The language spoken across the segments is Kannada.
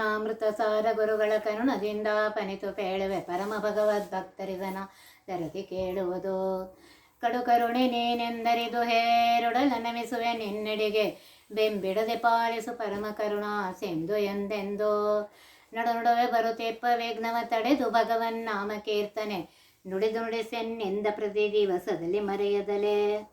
ಅಮೃತ ಸಾರ ಗುರುಗಳ ಕರುಣದಿಂದ ಪನಿತು ಕೇಳುವೆ ಪರಮ ಭಗವದ್ ಭಕ್ತರಿದನ ತೆರದಿ ಕೇಳುವುದು. ಕಡು ಕರುಣೆ ನೀನೆಂದರಿದು ಹೇರುಡಲ ನಮಿಸುವೆ ನಿನ್ನೆಡೆಗೆ. ಬೆಂಬಿಡದೆ ಪಾಲಿಸು ಪರಮ ಕರುಣಾ ಸೆಂದು ಎಂದೆಂದು. ನಡು ನಡುವೆ ಬರುತ್ತೆಪ್ಪ ವಿಘ್ನವ ತಡೆದು ಭಗವನ್ ನಾಮ ಕೀರ್ತನೆ. ನುಡಿದು ನುಡಿಸೆನ್ನೆಂದ ಪ್ರತಿ ದಿವಸದಲ್ಲಿ ಮರೆಯದಲೇ.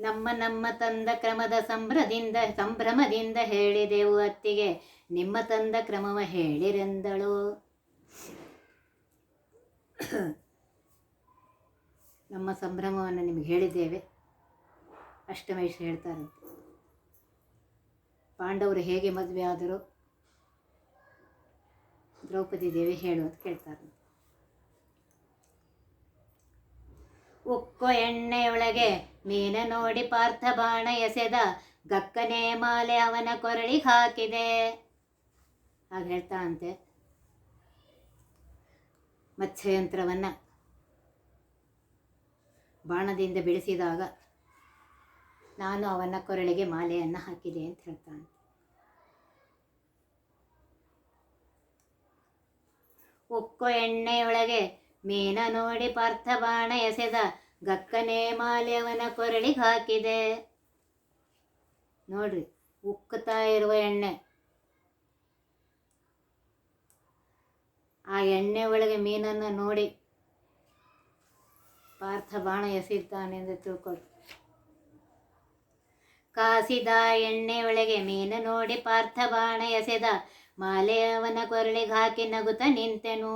ನಮ್ಮ ನಮ್ಮ ತಂದ ಕ್ರಮದ ಸಂಭ್ರದಿಂದ ಸಂಭ್ರಮದಿಂದ ಹೇಳಿದೆವು ಅತ್ತಿಗೆ. ನಿಮ್ಮ ತಂದ ಕ್ರಮವ ಹೇಳಿರೆಂದಳು. ನಮ್ಮ ಸಂಭ್ರಮವನ್ನು ನಿಮಗೆ ಹೇಳಿದ್ದೇವೆ. ಅಷ್ಟಮೇಶ್ ಹೇಳ್ತಾರೆ. ಪಾಂಡವರು ಹೇಗೆ ಮದುವೆ ಆದರು? ದ್ರೌಪದಿ ದೇವಿ ಹೇಳು ಅಂತ ಕೇಳ್ತಾರೆ. ಉಕ್ಕು ಎಣ್ಣೆಯೊಳಗೆ ಮೀನ ನೋಡಿ ಪಾರ್ಥ ಬಾಣ ಎಸೆದ ಗಕ್ಕನೆ ಮಾಲೆ ಅವನ ಕೊರಳಿಗೆ ಹಾಕಿದೆ. ಹಾಗೆ ಹೇಳ್ತಾನಂತೆ ಮತ್ಸ್ಯಯಂತ್ರವನ್ನು ಬಾಣದಿಂದ ಬಿಡಿಸಿದಾಗ ನಾನು ಅವನ ಕೊರಳಿಗೆ ಮಾಲೆಯನ್ನು ಹಾಕಿದೆ ಅಂತ ಹೇಳ್ತಾನೆ ಉಕ್ಕು ಎಣ್ಣೆಯೊಳಗೆ ಮೀನ ನೋಡಿ ಪಾರ್ಥ ಬಾಣ ಎಸೆದ ಗಕ್ಕನೆ ಮಾಲೆಯವನ ಕೊರಳಿಗೆ ಹಾಕಿದೆ. ನೋಡ್ರಿ, ಉಕ್ಕುತ್ತಾ ಇರುವ ಎಣ್ಣೆ. ಆ ಎಣ್ಣೆ ಒಳಗೆ ಮೀನನ್ನು ನೋಡಿ ಪಾರ್ಥ ಬಾಣ ಎಸೆಯುತ್ತಾನೆ ಎಂದು ತಿಳ್ಕೊಳ್ಳಿ ಕಾಸಿದ ಎಣ್ಣೆ ಒಳಗೆ ಮೀನು ನೋಡಿ ಪಾರ್ಥ ಬಾಣ ಎಸೆದ ಮಾಲೆಯವನ ಕೊರಳಿಗೆ ಹಾಕಿ ನಗುತ್ತ ನಿಂತೆನು.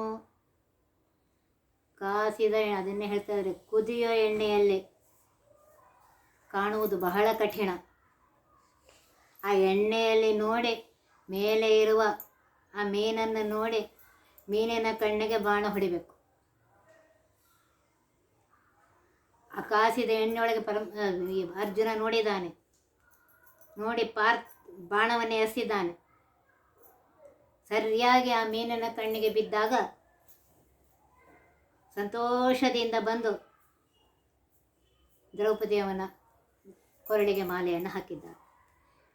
ಕಾಸಿದ ಅದನ್ನೇ ಹೇಳ್ತಾ ಇದ್ದಾರೆ. ಕುದಿಯೋ ಎಣ್ಣೆಯಲ್ಲಿ ಕಾಣುವುದು ಬಹಳ ಕಠಿಣ. ಆ ಎಣ್ಣೆಯಲ್ಲಿ ನೋಡಿ, ಮೇಲೆ ಇರುವ ಆ ಮೀನನ್ನು ನೋಡಿ, ಮೀನಿನ ಕಣ್ಣಿಗೆ ಬಾಣ ಹೊಡಿಬೇಕು. ಆ ಕಾಸಿದ ಎಣ್ಣೆಯೊಳಗೆ ಪರಮ ಅರ್ಜುನ ನೋಡಿದ್ದಾನೆ. ನೋಡಿ ಪಾರ್ತ್ ಬಾಣವನ್ನು ಎಸೆದಿದ್ದಾನೆ ಸರಿಯಾಗಿ ಆ ಮೀನಿನ ಕಣ್ಣಿಗೆ ಬಿದ್ದಾಗ ಸಂತೋಷದಿಂದ ಬಂದು ದ್ರೌಪದಿಯವನ ಕೊರಳಿಗೆ ಮಾಲೆಯನ್ನು ಹಾಕಿದ್ದ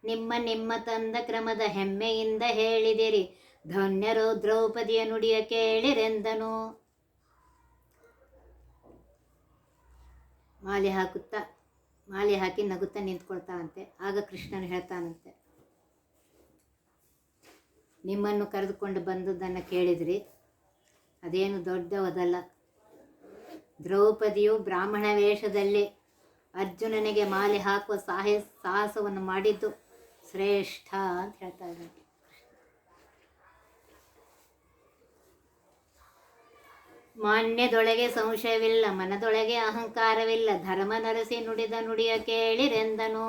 ನಿಮ್ಮ ನಿಮ್ಮ ತಂದ ಕ್ರಮದ ಹೆಮ್ಮೆಯಿಂದ ಹೇಳಿದಿರಿ. ಧನ್ಯರು ದ್ರೌಪದಿಯ ನುಡಿಯ ಕೇಳಿರೆಂದನು. ಮಾಲೆ ಹಾಕುತ್ತಾ, ಮಾಲೆ ಹಾಕಿ ನಗುತ್ತಾ ನಿಂತ್ಕೊಳ್ತಾನಂತೆ. ಆಗ ಕೃಷ್ಣನು ಹೇಳ್ತಾನಂತೆ, ನಿಮ್ಮನ್ನು ಕರೆದುಕೊಂಡು ಬಂದದ್ದನ್ನು ಕೇಳಿದ್ರಿ. ಅದೇನು ದೊಡ್ಡವದಲ್ಲ. ದ್ರೌಪದಿಯು ಬ್ರಾಹ್ಮಣ ವೇಷದಲ್ಲಿ ಅರ್ಜುನನಿಗೆ ಮಾಲೆ ಹಾಕುವ ಸಾಹಸ ಸಾಹಸವನ್ನು ಮಾಡಿದ್ದು ಶ್ರೇಷ್ಠ ಅಂತ ಹೇಳ್ತಾ ಇದ್ದಾರೆ ಮಾನ್ಯದೊಳಗೆ ಸಂಶಯವಿಲ್ಲ, ಮನದೊಳಗೆ ಅಹಂಕಾರವಿಲ್ಲ, ಧರ್ಮ ನರಸಿ ನುಡಿದ ನುಡಿಯ ಕೇಳಿರೆಂದನು.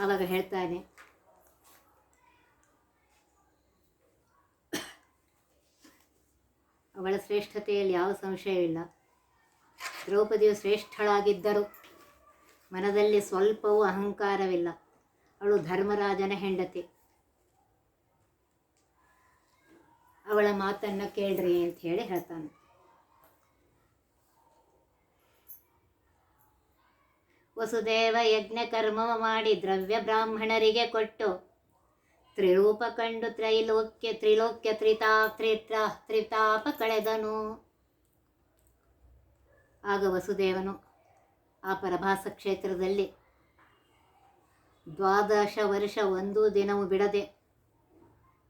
ಅವಾಗ ಹೇಳ್ತಾನೆ ಅವಳ ಶ್ರೇಷ್ಠತೆಯಲ್ಲಿ ಯಾವ ಸಂಶಯವಿಲ್ಲ. ದ್ರೌಪದಿಯು ಶ್ರೇಷ್ಠಳಾಗಿದ್ದರು ಮನದಲ್ಲಿ ಸ್ವಲ್ಪವೂ ಅಹಂಕಾರವಿಲ್ಲ. ಅವಳು ಧರ್ಮರಾಜನ ಹೆಂಡತಿ. ಅವಳ ಮಾತನ್ನು ಕೇಳ್ರಿ ಅಂತ ಹೇಳಿ ಹೇಳ್ತಾನೆ. ವಸುದೇವ ಯಜ್ಞ ಕರ್ಮ ಮಾಡಿ ದ್ರವ್ಯ ಬ್ರಾಹ್ಮಣರಿಗೆ ಕೊಟ್ಟು ತ್ರಿರೂಪ ಕಂಡು ತ್ರೈಲೋಕ್ಯ ತ್ರಿಲೋಕ್ಯ ತ್ರಿತಾ ತ್ರಿತ್ರ ತ್ರಿತಾಪ ಕಳೆದನು. ಆಗ ವಸುದೇವನು ಆ ಪರಭಾಸ ಕ್ಷೇತ್ರದಲ್ಲಿ ದ್ವಾದಶ ವರ್ಷ ಒಂದು ದಿನವೂ ಬಿಡದೆ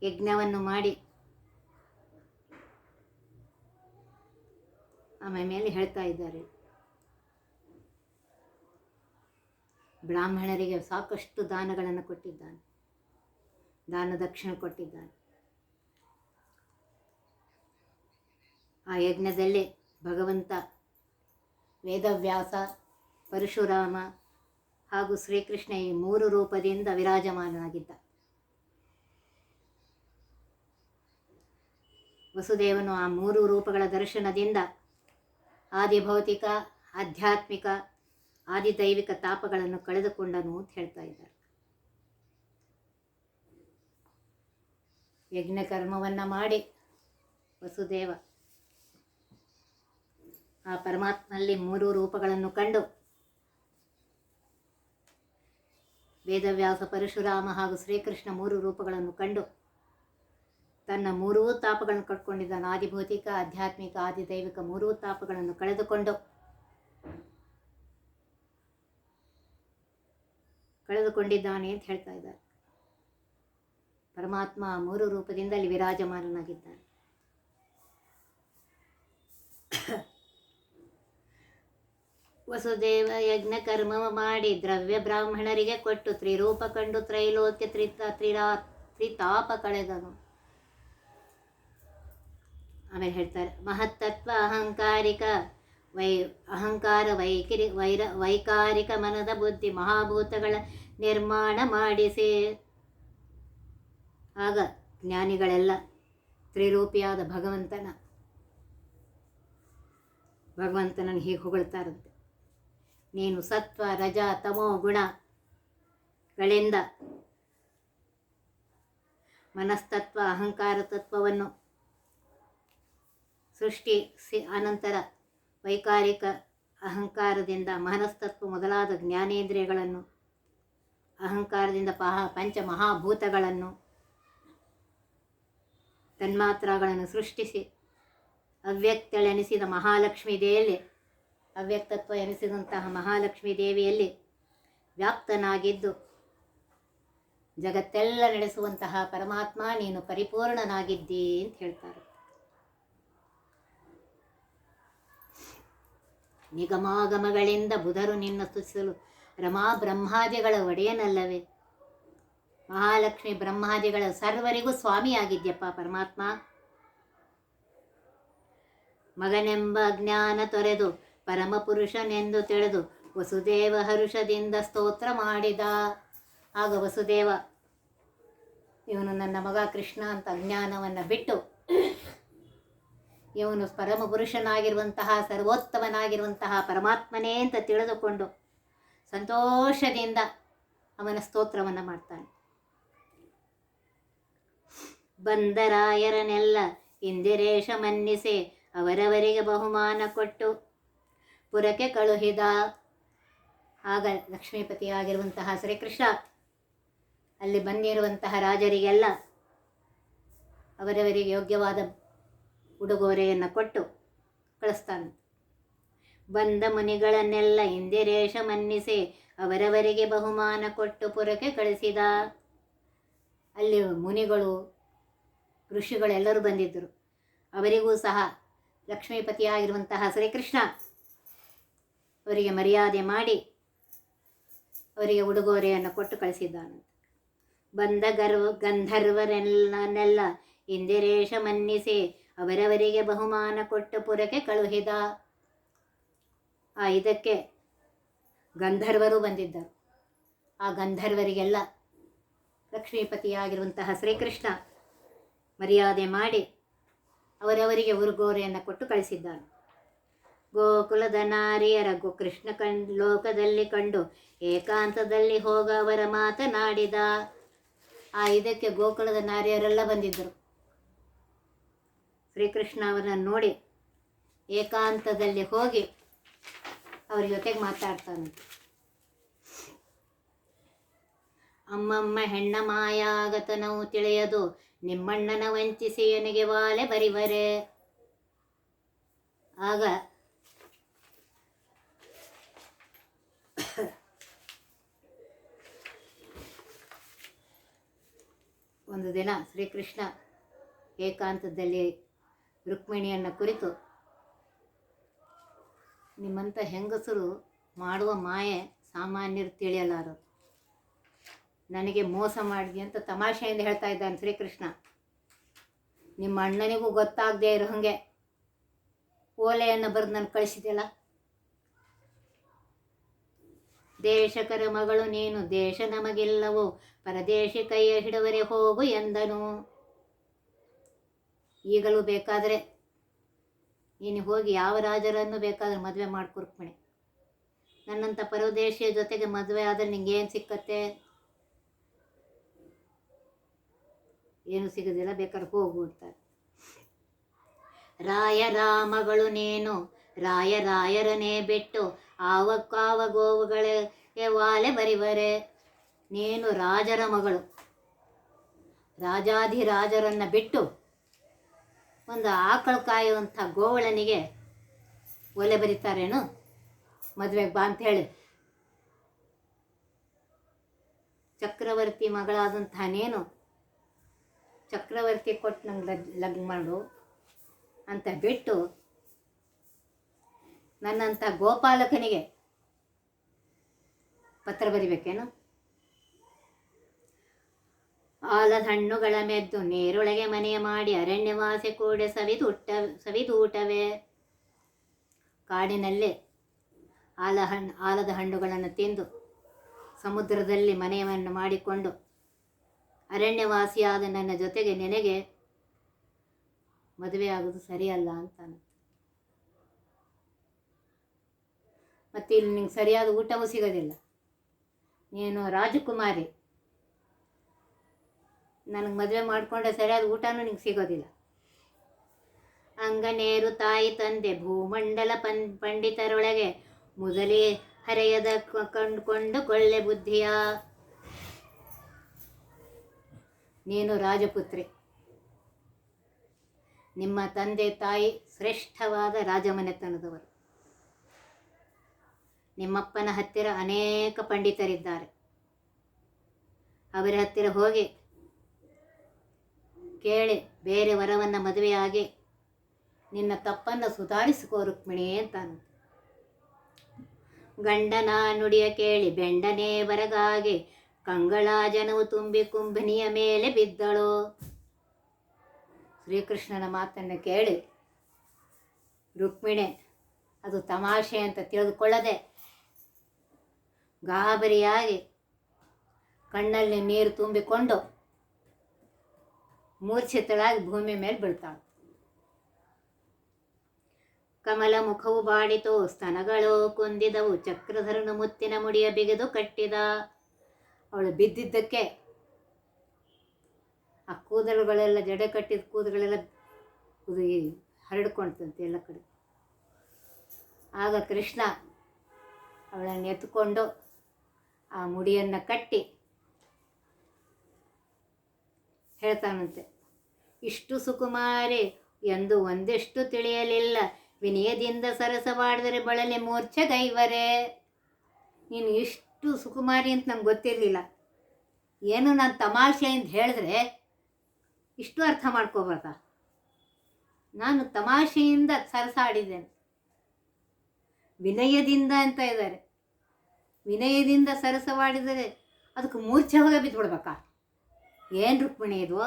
ಯಜ್ಞವನ್ನು ಮಾಡಿ ಆಮೇಲೆ ಮೇಲೆ ಹೇಳ್ತಾ ಇದ್ದಾರೆ. ಬ್ರಾಹ್ಮಣರಿಗೆ ಸಾಕಷ್ಟು ದಾನಗಳನ್ನು ಕೊಟ್ಟಿದ್ದಾನೆ. ದಾನ ದಕ್ಷಿಣ ಕೊಟ್ಟಿದ್ದಾನೆ. ಆ ಯಜ್ಞದಲ್ಲಿ ಭಗವಂತ, ವೇದವ್ಯಾಸ, ಪರಶುರಾಮ ಹಾಗೂ ಶ್ರೀಕೃಷ್ಣ ಈ ಮೂರು ರೂಪದಿಂದ ವಿರಾಜಮಾನನಾಗಿದ್ದ. ವಸುದೇವನು ಆ ಮೂರು ರೂಪಗಳ ದರ್ಶನದಿಂದ ಆದಿಭೌತಿಕ, ಆಧ್ಯಾತ್ಮಿಕ, ಆದಿದೈವಿಕ ತಾಪಗಳನ್ನು ಕಳೆದುಕೊಂಡನು ಅಂತ ಹೇಳ್ತಾ ಇದ್ದಾರೆ. ಯಜ್ಞ ಕರ್ಮವನ್ನು ಮಾಡಿ. ವಸುದೇವ, ಆ ಪರಮಾತ್ಮನಲ್ಲಿ ಮೂರು ರೂಪಗಳನ್ನು ಕಂಡು ವೇದವ್ಯಾಸ ಪರಶುರಾಮ ಹಾಗೂ ಶ್ರೀಕೃಷ್ಣ ಮೂರು ರೂಪಗಳನ್ನು ಕಂಡು ತನ್ನ ಮೂರೂ ತಾಪಗಳನ್ನು ಕಟ್ಕೊಂಡಿದ್ದ ಆದಿಭೌತಿಕ ಆಧ್ಯಾತ್ಮಿಕ, ಆದಿದೈವಿಕ ಮೂರೂ ತಾಪಗಳನ್ನು ಕಳೆದುಕೊಂಡು ಕಳೆದುಕೊಂಡಿದ್ದಾನೆ ಅಂತ ಹೇಳ್ತಾ ಇದ್ದಾರೆ. ಪರಮಾತ್ಮ ಮೂರು ರೂಪದಿಂದ ಅಲ್ಲಿ ವಿರಾಜಮಾನನಾಗಿದ್ದಾನೆ. ವಸುದೇವ ಯಜ್ಞ ಕರ್ಮ ಮಾಡಿ ದ್ರವ್ಯ ಬ್ರಾಹ್ಮಣರಿಗೆ ಕೊಟ್ಟು ತ್ರಿರೂಪ ಕಂಡು ತ್ರೈಲೋಕ್ಯ ತ್ರಿತ ತ್ರಿರಾ ತ್ರಿತಾಪ ಕಳೆದನು. ಆಮೇಲೆ ಹೇಳ್ತಾರೆ, ಮಹತ್ತತ್ವ ಅಹಂಕಾರಿಕ ವೈ ಅಹಂಕಾರ ವೈಕಿರಿ ವೈರ ವೈಕಾರಿಕ ಮನದ ಬುದ್ಧಿ ಮಹಾಭೂತಗಳ ನಿರ್ಮಾಣ ಮಾಡಿಸಿ ಆಗ ಜ್ಞಾನಿಗಳೆಲ್ಲ ತ್ರಿರೂಪಿಯಾದ ಭಗವಂತನ, ಭಗವಂತನನ್ನು ಹೀಗೆ ಹೊಗಳ್ತಾರಂತೆ. ನೀನು ಸತ್ವ, ರಜ, ತಮೋ ಗುಣಗಳಿಂದ ಮನಸ್ತತ್ವ, ಅಹಂಕಾರ ತತ್ವವನ್ನು ಸೃಷ್ಟಿಸಿ ಅನಂತರ ವೈಕಾರಿಕ ಅಹಂಕಾರದಿಂದ ಮನಸ್ತತ್ವ ಮೊದಲಾದ ಜ್ಞಾನೇಂದ್ರಿಯಗಳನ್ನು, ಅಹಂಕಾರದಿಂದ ಪಹ ಮಹಾಭೂತಗಳನ್ನು ತನ್ಮಾತ್ರಗಳನ್ನು ಸೃಷ್ಟಿಸಿ ಅವ್ಯಕ್ತಳೆನಿಸಿದ ಮಹಾಲಕ್ಷ್ಮೀ ದೇವಿಯಲ್ಲಿ, ಅವ್ಯಕ್ತತ್ವ ಎನಿಸಿದಂತಹ ಮಹಾಲಕ್ಷ್ಮೀ ದೇವಿಯಲ್ಲಿ ವ್ಯಾಪ್ತನಾಗಿದ್ದು, ಜಗತ್ತೆಲ್ಲ ನಡೆಸುವಂತಹ ಪರಮಾತ್ಮ ನೀನು ಪರಿಪೂರ್ಣನಾಗಿದ್ದೀ ಅಂತ ಹೇಳ್ತಾರೆ. ನಿಗಮಾಗಮಗಳಿಂದ ಬುಧರು ನಿನ್ನ ಸ್ತುತಿಸಲು ರಮಾ ಬ್ರಹ್ಮಾದಿಗಳ ಒಡೆಯನಲ್ಲವೇ? ಮಹಾಲಕ್ಷ್ಮಿ ಬ್ರಹ್ಮಾದಿಗಳ ಸರ್ವರಿಗೂ ಸ್ವಾಮಿಯಾಗಿದ್ಯಪ್ಪ ಪರಮಾತ್ಮ. ಮಗನೆಂಬ ಜ್ಞಾನ ತೊರೆದು ಪರಮಪುರುಷನೆಂದು ತಿಳಿದು ವಸುದೇವ ಹರುಷದಿಂದ ಸ್ತೋತ್ರ ಮಾಡಿದ. ಆಗ ವಸುದೇವ, ಇವನು ನನ್ನ ಮಗ ಕೃಷ್ಣ ಅಂತ ಅಜ್ಞಾನವನ್ನು ಬಿಟ್ಟು ಇವನು ಪರಮಪುರುಷನಾಗಿರುವಂತಹ, ಸರ್ವೋತ್ತಮನಾಗಿರುವಂತಹ ಪರಮಾತ್ಮನೇ ಅಂತ ತಿಳಿದುಕೊಂಡು ಸಂತೋಷದಿಂದ ಅವನ ಸ್ತೋತ್ರವನ್ನು ಮಾಡ್ತಾನೆ. ಬಂದರಾಯರನೆಲ್ಲ ಇಂದಿರೇಶ ಮನ್ನಿಸಿ ಅವರವರಿಗೆ ಬಹುಮಾನ ಕೊಟ್ಟು ಪುರಕ್ಕೆ ಕಳುಹಿದ ಆಗ ಲಕ್ಷ್ಮೀಪತಿಯಾಗಿರುವಂತಹ ಶ್ರೀಕೃಷ್ಣ, ಅಲ್ಲಿ ಬಂದಿರುವಂತಹ ರಾಜರಿಗೆಲ್ಲ ಅವರವರಿಗೆ ಯೋಗ್ಯವಾದ ಉಡುಗೊರೆಯನ್ನು ಕೊಟ್ಟು ಕಳಿಸ್ತಾನೆ. ಬಂದ ಮುನಿಗಳನ್ನೆಲ್ಲ ಇಂದಿರೇಶ ಮನ್ನಿಸಿ ಅವರವರಿಗೆ ಬಹುಮಾನ ಕೊಟ್ಟು ಪುರಕ್ಕೆ ಕಳಿಸಿದ. ಅಲ್ಲಿ ಮುನಿಗಳು ಋಷಿಗಳೆಲ್ಲರೂ ಬಂದಿದ್ದರು. ಅವರಿಗೂ ಸಹ ಲಕ್ಷ್ಮೀಪತಿಯಾಗಿರುವಂತಹ ಶ್ರೀಕೃಷ್ಣ ಅವರಿಗೆ ಮರ್ಯಾದೆ ಮಾಡಿ ಅವರಿಗೆ ಉಡುಗೊರೆಯನ್ನು ಕೊಟ್ಟು ಕಳಿಸಿದ್ದಾನೆ ಬಂದ ಗರ್ವ, ಗಂಧರ್ವರೆಲ್ಲನೆಲ್ಲ ಇಂದಿರೇಶ ಮನ್ನಿಸಿ ಅವರವರಿಗೆ ಬಹುಮಾನ ಕೊಟ್ಟು ಪುರಕ್ಕೆ ಕಳುಹಿದ. ಆ ಇದಕ್ಕೆ ಗಂಧರ್ವರು ಬಂದಿದ್ದರು. ಆ ಗಂಧರ್ವರಿಗೆಲ್ಲ ಲಕ್ಷ್ಮೀಪತಿಯಾಗಿರುವಂತಹ ಶ್ರೀಕೃಷ್ಣ ಮರ್ಯಾದೆ ಮಾಡಿ ಅವರವರಿಗೆ ಉರುಗೋರೆಯನ್ನು ಕೊಟ್ಟು ಕಳಿಸಿದ್ದಾನೆ. ಗೋಕುಲದ ನಾರಿಯರ ಗೋ ಕೃಷ್ಣ ಲೋಕದಲ್ಲಿ ಕಂಡು ಏಕಾಂತದಲ್ಲಿ ಹೋಗ ಅವರ ಮಾತನಾಡಿದ. ಆ ಇದಕ್ಕೆ ಗೋಕುಲದ ನಾರಿಯರೆಲ್ಲ ಬಂದಿದ್ದರು. ಶ್ರೀಕೃಷ್ಣ ಅವರನ್ನು ನೋಡಿ ಏಕಾಂತದಲ್ಲಿ ಹೋಗಿ ಅವ್ರ ಜೊತೆಗೆ ಮಾತಾಡ್ತಾನೆ. ಅಮ್ಮಮ್ಮ ಹೆಣ್ಣ ಮಾಯಾಗತನವು ತಿಳಿಯದು. ನಿಮ್ಮಣ್ಣನ ವಂಚಿಸಿ ನನಗೆ ವಾಲೆ ಬರಿವರೆ. ಆಗ ಒಂದು ದಿನ ಶ್ರೀಕೃಷ್ಣ ಏಕಾಂತದಲ್ಲಿ ರುಕ್ಮಿಣಿಯನ್ನು ಕುರಿತು ನಿಮ್ಮಂಥ ಹೆಂಗಸರು ಮಾಡುವ ಮಾಯೆ ಸಾಮಾನ್ಯರು ತಿಳಿಯಲಾರರು. ನನಗೆ ಮೋಸ ಮಾಡಿದೆ ಅಂತ ತಮಾಷೆಯಿಂದ ಹೇಳ್ತಾ ಇದ್ದಾನೆ ಶ್ರೀಕೃಷ್ಣ. ನಿಮ್ಮ ಅಣ್ಣನಿಗೂ ಗೊತ್ತಾಗದೆ ಇರೋ ಹಾಗೆ ಓಲೆಯನ್ನು ಬರೆದು ನಾನು ಕಳಿಸಿದೆಯಲ್ಲ? ದೇಶಕರ ಮಗಳು ನೀನು, ದೇಶ ನಮಗಿಲ್ಲವೋ, ಪರದೇಶಿ ಕೈಯ ಹಿಡುವರೆ ಹೋಗು ಎಂದನು. ಈಗಲೂ ಬೇಕಾದರೆ ನೀನು ಹೋಗಿ ಯಾವ ರಾಜರನ್ನು ಬೇಕಾದರೂ ಮದುವೆ ಮಾಡ್ಕೊರ್ಪಣೆ ನನ್ನಂಥ ಪರದೇಶಿಯ ಜೊತೆಗೆ ಮದುವೆ ಆದರೆ ನಿಂಗೇನು ಸಿಕ್ಕತ್ತೆ? ಏನು ಸಿಗೋದಿಲ್ಲ, ಬೇಕಾದ್ರೆ ಹೋಗು ಅಂತಾರೆ ರಾಯ ರಾಮಗಳು ನೀನು, ರಾಯ ರಾಯರನೇ ಬಿಟ್ಟು ಆವಕ್ಕಾವ ಗೋವುಗಳೇ ವಾಲೆ ಬರಿವರೆ ನೀನು ರಾಜರ ಮಗಳು, ರಾಜಾಧಿರಾಜರನ್ನು ಬಿಟ್ಟು ಒಂದು ಆಕಳು ಕಾಯುವಂಥ ಗೋವಳನಿಗೆ ಒಲೆ ಬರೀತಾರೇನು? ಮದುವೆಗೆ ಬಾ ಅಂತ ಹೇಳಿ. ಚಕ್ರವರ್ತಿ ಮಗಳಾದಂಥ ನೀನು ಚಕ್ರವರ್ತಿ ಕೊಟ್ಟು ನಂಗೆ ಲಗ್ ಮಾಡು ಅಂತ ಬಿಟ್ಟು ನನ್ನಂಥ ಗೋಪಾಲಕನಿಗೆ ಪತ್ರ ಬರಿಬೇಕೇನು? ಆಲದ ಹಣ್ಣುಗಳ ಮೆದ್ದು ನೀರೊಳಗೆ ಮನೆಯ ಮಾಡಿ ಅರಣ್ಯವಾಸಿ ಕೂಡ ಸವಿದೂಟ ಸವಿದೂಟವೇ. ಕಾಡಿನಲ್ಲೇ ಆಲ ಹಣ್ಣು ಆಲದ ಹಣ್ಣುಗಳನ್ನು ತಿಂದು ಸಮುದ್ರದಲ್ಲಿ ಮನೆಯನ್ನು ಮಾಡಿಕೊಂಡು ಅರಣ್ಯವಾಸಿಯಾದ ನನ್ನ ಜೊತೆಗೆ ನೆನೆಗೆ ಮದುವೆ ಆಗೋದು ಸರಿಯಲ್ಲ ಅಂತ ಮತ್ತು ಇಲ್ಲಿ ನಿಂಗೆ ಸರಿಯಾದ ಊಟವೂ ಸಿಗೋದಿಲ್ಲ. ನೀನು ರಾಜಕುಮಾರಿ. ನನಗೆ ಮದುವೆ ಮಾಡಿಕೊಂಡ್ರೆ ಸರಿಯಾದ ಊಟನೂ ನಿಂಗೆ ಸಿಗೋದಿಲ್ಲ. ಅಂಗನೇರು ತಾಯಿ ತಂದೆ ಭೂಮಂಡಲ ಪನ್ ಪಂಡಿತರೊಳಗೆ ಮೊದಲೇ ಹರೆಯದ ಕಂಡುಕೊಂಡು ಕೊಳ್ಳೆ ಬುದ್ಧಿಯ ನೀನು ರಾಜಪುತ್ರಿ. ನಿಮ್ಮ ತಂದೆ ತಾಯಿ ಶ್ರೇಷ್ಠವಾದ ರಾಜಮನೆತನದವರು. ನಿಮ್ಮಪ್ಪನ ಹತ್ತಿರ ಅನೇಕ ಪಂಡಿತರಿದ್ದಾರೆ. ಅವರ ಹತ್ತಿರ ಹೋಗಿ ಕೇಳಿ ಬೇರೆ ವರವನ್ನು ಮದುವೆಯಾಗಿ ನಿನ್ನ ತಪ್ಪನ್ನು ಸುಧಾರಿಸಿಕೋ ರುಕ್ಮಿಣಿ ಅಂತ ಗಂಡನ ನುಡಿಯ ಕೇಳಿ ಬೆಂಡನೇ ಬರಗಾಗಿ ಕಂಗಳ ಜನವು ತುಂಬಿ ಕುಂಭನಿಯ ಮೇಲೆ ಬಿದ್ದಳು. ಶ್ರೀಕೃಷ್ಣನ ಮಾತನ್ನು ಕೇಳಿ, ರುಕ್ಮಿಣಿ, ಅದು ತಮಾಷೆ ಅಂತ ತಿಳಿದುಕೊಳ್ಳದೆ, ಗಾಬರಿಯಾಗಿ ಕಣ್ಣಲ್ಲಿ ನೀರು ತುಂಬಿಕೊಂಡು ಮೂರ್ಛಿತಳಾಗಿ ಭೂಮಿ ಮೇಲೆ ಬೀಳ್ತಾಳೆ. ಕಮಲ ಮುಖವು ಬಾಡಿತು, ಸ್ತನಗಳು ಕುಂದಿದವು, ಚಕ್ರಧರನು ಮುತ್ತಿನ ಮುಡಿಯ ಬಿಗಿದು ಕಟ್ಟಿದ. ಅವಳು ಬಿದ್ದಿದ್ದಕ್ಕೆ ಆ ಕೂದಲುಗಳೆಲ್ಲ ಜಡೆ ಕಟ್ಟಿದ ಕೂದಲುಗಳೆಲ್ಲ ಹರಡ್ಕೊಳ್ತಂತೆ ಎಲ್ಲ ಕಡೆ. ಆಗ ಕೃಷ್ಣ ಅವಳನ್ನು ಎತ್ಕೊಂಡು ಆ ಮುಡಿಯನ್ನು ಕಟ್ಟಿ ಹೇಳ್ತಾನಂತೆ, ಇಷ್ಟು ಸುಕುಮಾರಿ ಎಂದು ಒಂದಿಷ್ಟು ತಿಳಿಯಲಿಲ್ಲ. ವಿನಯದಿಂದ ಸರಸವಾಡಿದರೆ ಬಳಲೆ ಮೂರ್ಛೆಗೈವರೆ ನೀನು ಇಷ್ಟು ಸುಕುಮಾರಿ ಅಂತ ನಂಗೆ ಗೊತ್ತಿರಲಿಲ್ಲ. ಏನು ನಾನು ತಮಾಷೆ ಅಂತ ಹೇಳಿದ್ರೆ ಇಷ್ಟು ಅರ್ಥ ಮಾಡ್ಕೋಬಾರ್ದ ನಾನು ತಮಾಷೆಯಿಂದ ಸರಸಾಡಿದ್ದೇನೆ. ವಿನಯದಿಂದ ಅಂತ ಇದ್ದಾರೆ. ವಿನಯದಿಂದ ಸರಸವಾಡಿದರೆ ಅದಕ್ಕೆ ಮೂರ್ಛೆ ಹೋಗಿ ಬಿದ್ದುಬಿಡ್ಬೇಕಾ ಏನು ರುಕ್ಮಿಣಿ ಇದು?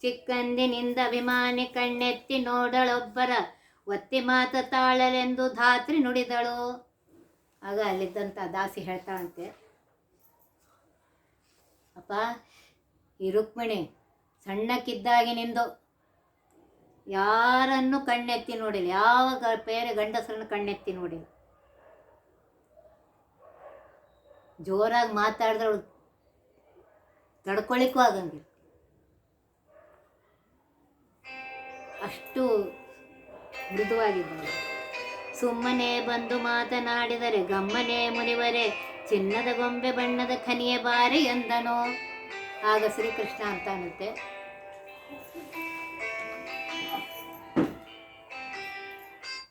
ಚಿಕ್ಕಂದಿನಿಂದ ಅಭಿಮಾನಿ ಕಣ್ಣೆತ್ತಿ ನೋಡಳೊಬ್ಬರ ಒತ್ತಿ ಮಾತ ತಾಳಲೆಂದು ಧಾತ್ರಿ ನುಡಿದಳು. ಆಗ ಅಲ್ಲಿದ್ದಂಥ ದಾಸಿ ಹೇಳ್ತಾಳಂತೆ, ಅಪ್ಪ, ಈ ರುಕ್ಮಿಣಿ ಸಣ್ಣಕ್ಕಿದ್ದಾಗಿನಿಂದು ಯಾರನ್ನು ಕಣ್ಣೆತ್ತಿ ನೋಡಿಲ್ಲ, ಯಾವ ಬೇರೆ ಗಂಡಸರನ್ನು ಕಣ್ಣೆತ್ತಿ ನೋಡಿಲ್ಲ. ಜೋರಾಗಿ ಮಾತಾಡಿದ್ರೆ ತಡ್ಕೊಳಿಕ್ಕೂ ಆಗಂಗಿಲ್ಲ. ಅಷ್ಟು ಮೃದುವಾಗಿದ್ದಾಳೆ. ಸುಮ್ಮನೆ ಬಂದು ಮಾತನಾಡಿದರೆ ಗಮ್ಮನೆ ಮುನಿವರೆ, ಚಿನ್ನದ ಗೊಂಬೆ ಬಣ್ಣದ ಖನಿಯ ಬಾರಿ ಎಂದನು. ಆಗ ಶ್ರೀಕೃಷ್ಣ ಅಂತ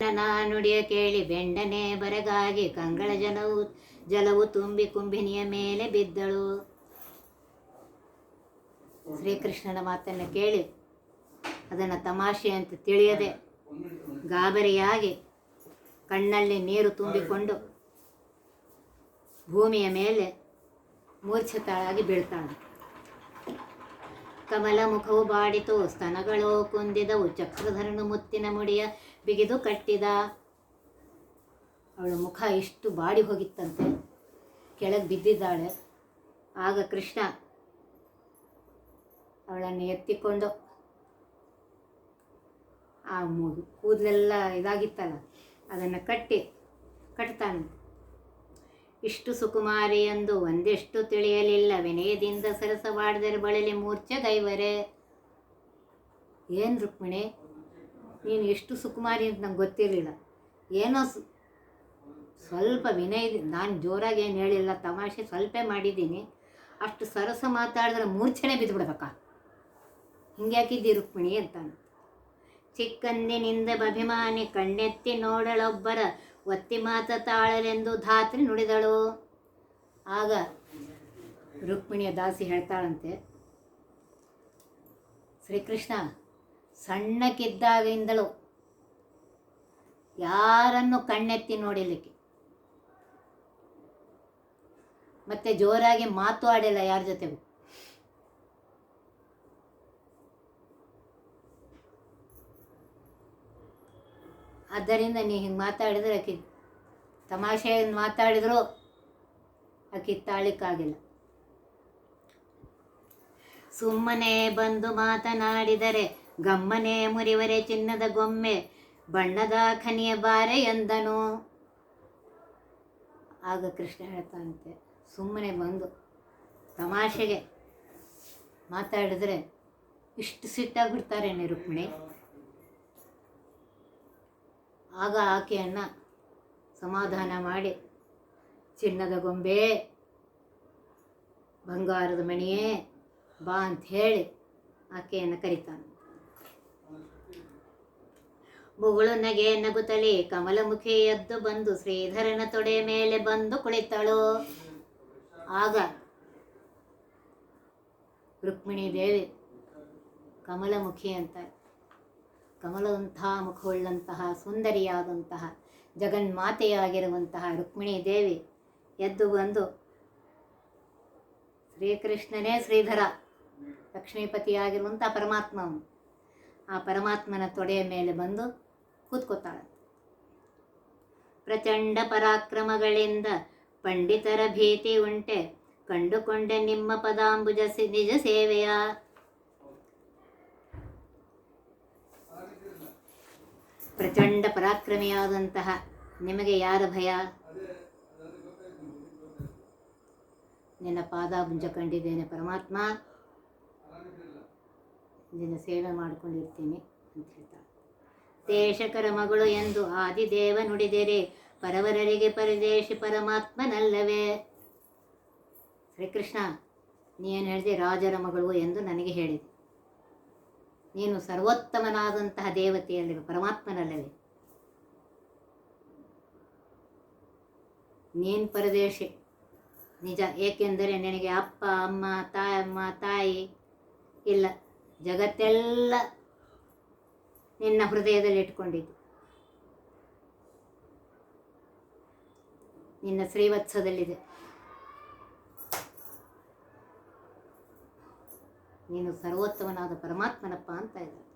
ನನ್ನ ನುಡಿಯ ಕೇಳಿ ಬೆಂಡನೆ ಬರಗಾಗಿ ಕಂಗಳ ಜನವು, ಜಲವು ತುಂಬಿ ಕುಂಬಿನಿಯ ಮೇಲೆ ಬಿದ್ದಳು. ಶ್ರೀಕೃಷ್ಣನ ಮಾತನ್ನು ಕೇಳಿ ಅದನ್ನು ತಮಾಷೆ ಅಂತ ತಿಳಿಯದೆ ಗಾಬರಿಯಾಗಿ ಕಣ್ಣಲ್ಲಿ ನೀರು ತುಂಬಿಕೊಂಡು ಭೂಮಿಯ ಮೇಲೆ ಮೂರ್ಛತಾಳಾಗಿ ಬೀಳ್ತಾಳೆ. ಕಮಲ ಮುಖವು ಬಾಡಿತು, ಸ್ತನಗಳು ಕುಂದಿದವು, ಚಕ್ರಧರನು ಮುತ್ತಿನ ಮುಡಿಯ ಬಿಗಿದು ಕಟ್ಟಿದ ಅವಳ ಮುಖ ಇಷ್ಟು ಬಾಡಿ ಹೋಗಿತ್ತಂತೆ. ಕೆಳಗೆ ಬಿದ್ದಿದ್ದಾಳೆ. ಆಗ ಕೃಷ್ಣ ಅವಳನ್ನು ಎತ್ತಿಕೊಂಡು ಆ ಕೂದಲೆಲ್ಲ ಇದಾಗಿತ್ತಲ್ಲ. ಅದನ್ನು ಕಟ್ಟಿ, ಕಟ್ತಾನೆ. ಇಷ್ಟು ಸುಕುಮಾರಿ ಎಂದು ಒಂದೆಷ್ಟು ತಿಳಿಯಲಿಲ್ಲ. ವಿನಯದಿಂದ ಸರಸವಾಡಿದರೆ ಬಳಲಿ ಮೂರ್ಛೆ ದೈವರೇ. ಏನು ರುಕ್ಮಿಣಿ, ನೀನು ಎಷ್ಟು ಸುಕುಮಾರಿ ಅಂತ ನಂಗೆ ಗೊತ್ತಿರಲಿಲ್ಲ. ಏನೋ ಸ್ವಲ್ಪ ವಿನಯ, ನಾನು ಜೋರಾಗಿ ಏನು ಹೇಳಿಲ್ಲ, ತಮಾಷೆ ಸ್ವಲ್ಪ ಮಾಡಿದ್ದೀನಿ. ಅಷ್ಟು ಸರಸ ಮಾತಾಡಿದ್ರೆ ಮೂರ್ಛೆನೇ ಬಿದ್ದುಬಿಡ್ಬೇಕಾ ಹಿಂಗ್ಯಾಕಿದ್ದಿ ರುಕ್ಮಿಣಿ ಅಂತಾನೆ. ಚಿಕ್ಕಂದಿನಿಂದ ಅಭಿಮಾನಿ ಕಣ್ಣೆತ್ತಿ ನೋಡಳೊಬ್ಬರ ಒತ್ತಿ ಮಾತ ತಾಳಲೆಂದು ಧಾತ್ರಿ ನುಡಿದಳು. ಆಗ ರುಕ್ಮಿಣಿಯ ದಾಸಿ ಹೇಳ್ತಾಳಂತೆ, ಶ್ರೀಕೃಷ್ಣ, ಸಣ್ಣಕ್ಕಿದ್ದಾಗಿಂದಲೂ ಯಾರನ್ನು ಕಣ್ಣೆತ್ತಿ ನೋಡಿಲಿಕ್ಕೆ? ಮತ್ತೆ ಜೋರಾಗಿ ಮಾತು ಆಡಿಲ್ಲ ಯಾರ ಜೊತೆಗೂ? ಆದ್ದರಿಂದ ನೀ ಹಿಂಗೆ ಮಾತಾಡಿದ್ರೆ ಆಕೆ ತಮಾಷೆ ಮಾತಾಡಿದ್ರು, ಆಕೆ ತಾಳಿಕ್ಕಾಗಿಲ್ಲ. ಸುಮ್ಮನೆ ಬಂದು ಮಾತನಾಡಿದರೆ ಗಮ್ಮನೆ ಮುರಿವರೆ ಚಿನ್ನದ ಗೊಮ್ಮೆ ಬಣ್ಣದ ಖನಿಯ ಬಾರೆ ಎಂದನು. ಆಗ ಕೃಷ್ಣ ಹೇಳ್ತಾನಂತೆ, ಸುಮ್ಮನೆ ಬಂದು ತಮಾಷೆಗೆ ಮಾತಾಡಿದ್ರೆ ಇಷ್ಟು ಸಿಟ್ಟಾಗ್ಬಿಡ್ತಾರೆ ರುಕ್ಮಿಣಿ? ಆಗ ಆಕೆಯನ್ನು ಸಮಾಧಾನ ಮಾಡಿ, ಚಿನ್ನದ ಗೊಂಬೆ, ಬಂಗಾರದ ಮಣಿಯೇ ಬಾ ಅಂತ ಹೇಳಿ ಆಕೆಯನ್ನು ಕರೀತಾನೆ. ಮುಗುಳು ನಗೆ ನಗುತ್ತಲೇ ಕಮಲಮುಖಿ ಎದ್ದು ಬಂದು ಶ್ರೀಧರನ ತೊಡೆ ಮೇಲೆ ಬಂದು ಕುಳಿತಳು. ಆಗ ರುಕ್ಮಿಣಿ ದೇವಿ ಕಮಲಮುಖಿ ಅಂತ ಕಮಲದಂತಹ ಮುಖವುಳ್ಳಂತಹ ಸುಂದರಿಯಾದಂತಹ ಜಗನ್ಮಾತೆಯಾಗಿರುವಂತಹ ರುಕ್ಮಿಣಿ ದೇವಿ ಎದ್ದು ಬಂದು ಶ್ರೀಕೃಷ್ಣನೇ ಶ್ರೀಧರ, ಲಕ್ಷ್ಮೀಪತಿಯಾಗಿರುವಂಥ ಪರಮಾತ್ಮನು. ಆ ಪರಮಾತ್ಮನ ತೊಡೆಯ ಮೇಲೆ ಬಂದು ಕೂತ್ಕೋತಾಳೆ. ಪ್ರಚಂಡ ಪರಾಕ್ರಮಗಳಿಂದ ಪಂಡಿತರ ಭೀತಿ ಉಂಟೆ. ಕಂಡುಕೊಂಡೆ ನಿಮ್ಮ ಪದಾಂಬುಜ ನಿಜ ಸೇವೆಯ ಪ್ರಚಂಡ ಪರಾಕ್ರಮಿಯಾದಂತಹ ನಿಮಗೆ ಯಾರ ಭಯ? ನಿನ್ನ ಪಾದಾಬುಂಜ ಕಂಡಿದ್ದೇನೆ ಪರಮಾತ್ಮ. ನಿನ್ನ ಸೇವೆ ಮಾಡಿಕೊಂಡಿರ್ತೀನಿ ಅಂತ ಹೇಳ್ತಾಳೆ. ದೇಶಕರ ಮಗಳು ಎಂದು ಆದಿದೇವ ನುಡಿದಿರಿ ಪರವರರಿಗೆ ಪರದೇಶಿ ಪರಮಾತ್ಮನಲ್ಲವೇ? ಶ್ರೀಕೃಷ್ಣ, ನೀನು ಹೇಳಿದೆ ರಾಜರ ಮಗಳು ಎಂದು ನನಗೆ ಹೇಳಿದೆ. ನೀನು ಸರ್ವೋತ್ತಮನಾದಂತಹ ದೇವತೆಯಲ್ಲಿರು ಪರಮಾತ್ಮನಲ್ಲವೇ. ನೀನು ಪರದೇಶಿ. ನಿಜ, ಏಕೆಂದರೆ ನಿನಗೆ ಅಪ್ಪ, ಅಮ್ಮ ತಾಯಮ್ಮ ತಾಯಿ ಇಲ್ಲ. ಜಗತ್ತೆಲ್ಲ ನಿನ್ನ ಹೃದಯದಲ್ಲಿ ಇಟ್ಕೊಂಡಿದ್ದು. ನಿನ್ನ ಶ್ರೀವತ್ಸದಲ್ಲಿದೆ. ನೀನು ಸರ್ವೋತ್ತಮನಾದ ಪರಮಾತ್ಮನಪ್ಪ ಅಂತ ಇದ್ದಾರೆ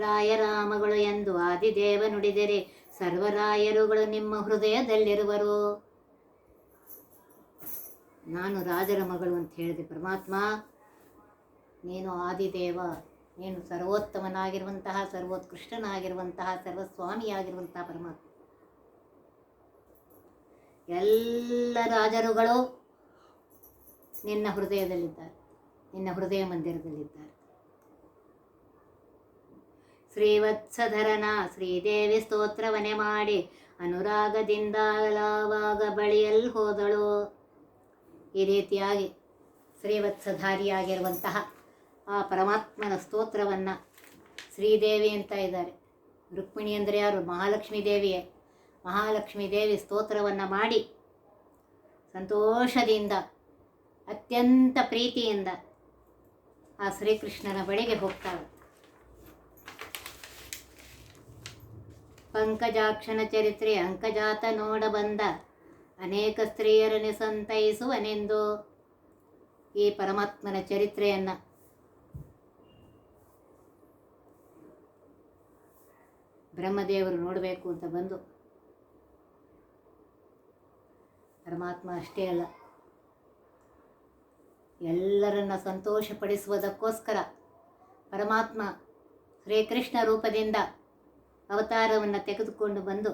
ರಾಯರಾಮಗಳು ಎಂದು ಆದಿದೇವ ನುಡಿದರೆ ಸರ್ವರಾಯರುಗಳು ನಿಮ್ಮ ಹೃದಯದಲ್ಲಿರುವರು. ನಾನು ರಾಜರ ಮಗಳು ಅಂತ ಹೇಳಿದೆ, ಪರಮಾತ್ಮ, ನೀನು ಆದಿದೇವ, ನೀನು ಸರ್ವೋತ್ತಮನಾಗಿರುವಂತಹ, ಸರ್ವೋತ್ಕೃಷ್ಟನಾಗಿರುವಂತಹ, ಸರ್ವಸ್ವಾಮಿಯಾಗಿರುವಂತಹ ಪರಮಾತ್ಮ. ಎಲ್ಲ ರಾಜರುಗಳು ನಿನ್ನ ಹೃದಯದಲ್ಲಿದ್ದಾರೆ. ನಿನ್ನ ಹೃದಯ ಮಂದಿರದಲ್ಲಿದ್ದಾರೆ. ಶ್ರೀವತ್ಸಧರನ ಶ್ರೀದೇವಿ ಸ್ತೋತ್ರವನೆ ಮಾಡಿ ಅನುರಾಗದಿಂದ ಲಾವಾಗ ಬಳಿಯಲ್ಲಿ ಹೋದಳು. ಈ ರೀತಿಯಾಗಿ ಶ್ರೀವತ್ಸಧಾರಿಯಾಗಿರುವಂತಹ ಆ ಪರಮಾತ್ಮನ ಸ್ತೋತ್ರವನ್ನು ಶ್ರೀದೇವಿ ಅಂತ ಇದ್ದಾರೆ. ರುಕ್ಮಿಣಿ ಅಂದರೆ ಯಾರು? ಮಹಾಲಕ್ಷ್ಮೀ ದೇವಿಯೇ. ಮಹಾಲಕ್ಷ್ಮೀ ದೇವಿ ಸ್ತೋತ್ರವನ್ನು ಮಾಡಿ ಸಂತೋಷದಿಂದ, ಅತ್ಯಂತ ಪ್ರೀತಿಯಿಂದ ಆ ಶ್ರೀಕೃಷ್ಣನ ಬಳಿಗೆ ಹೋಗ್ತಾಳೆ. ಪಂಕಜಾಕ್ಷನ ಚರಿತ್ರೆ ಅಂಕಜಾತ ನೋಡ ಬಂದ. ಅನೇಕ ಸ್ತ್ರೀಯರನ್ನು ಸಂತೈಸುವನೆಂದು ಈ ಪರಮಾತ್ಮನ ಚರಿತ್ರೆಯನ್ನು. ಬ್ರಹ್ಮದೇವರು ನೋಡಬೇಕು ಅಂತ ಬಂದು. ಪರಮಾತ್ಮ ಅಷ್ಟೇ ಅಲ್ಲ. ಎಲ್ಲರನ್ನ ಸಂತೋಷಪಡಿಸುವುದಕ್ಕೋಸ್ಕರ ಪರಮಾತ್ಮ ಶ್ರೀಕೃಷ್ಣ ರೂಪದಿಂದ ಅವತಾರವನ್ನು ತೆಗೆದುಕೊಂಡು ಬಂದು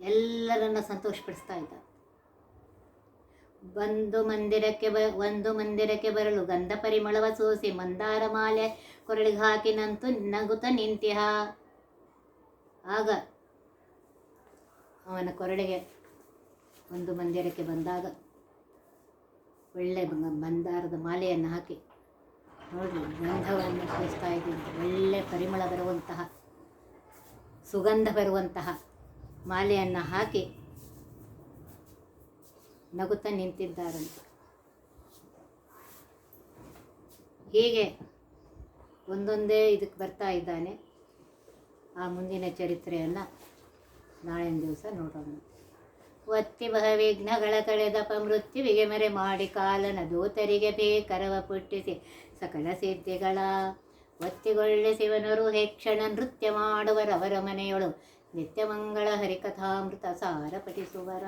ಎಲ್ಲರನ್ನ ಸಂತೋಷಪಡಿಸ್ತಾ ಇದ್ದ ಬಂದು ಮಂದಿರಕ್ಕೆ ಬ, ಒಂದು ಮಂದಿರಕ್ಕೆ ಬರಲು ಗಂಧ ಪರಿಮಳವ ಸೂಸಿ ಮಂದಾರ ಮಾಲೆ ಕೊರಳಿಗೆ ಹಾಕಿನಂತೂ ನಗುತ ನಿಂತಿಹ ಆಗ ಅವನ ಕೊರಳಿಗೆ ಒಂದು ಮಂದಿರಕ್ಕೆ ಬಂದಾಗ ಒಳ್ಳೆ ಮಂದಾರದ ಮಾಲೆಯನ್ನು ಹಾಕಿ. ನೋಡಿ ಗಂಧವನ್ನು ಸೇರಿಸ್ತಾ ಇದ್ದೀನಿ. ಒಳ್ಳೆ ಪರಿಮಳ ಬರುವಂತಹ, ಸುಗಂಧ ಬರುವಂತಹ ಮಾಲೆಯನ್ನು ಹಾಕಿ ನಗುತ್ತಾ ನಿಂತಿದ್ದಾರಂತೆ ಹೀಗೆ ಒಂದೊಂದೇ ಇದಕ್ಕೆ ಬರ್ತಾ ಇದ್ದಾನೆ. ಆ ಮುಂದಿನ ಚರಿತ್ರೆಯನ್ನು ನಾಳಿನ ದಿವಸ ನೋಡೋಣ. ಒತ್ತಿ ವಿಘ್ನಗಳ ಕಳೆದಪ ಮೃತ್ಯುವಿಗೆ ಮರೆ ಮಾಡಿ ಕಾಲನ ದೂತರಿಗೆ ಬೇಕರವ ಪುಟ್ಟಿಸಿ ಸಕಲ ಸಿದ್ಧಿಗಳ. ಒತ್ತಿಗೊಳ್ಳೆ ಶಿವನರು ಹೇಕ್ಷಣ ನೃತ್ಯ ಮಾಡುವರವರ ಮನೆಯೊಳು ನಿತ್ಯ ಮಂಗಳ ಹರಿಕಥಾಮೃತ ಸಾರ ಪಠಿಸುವರ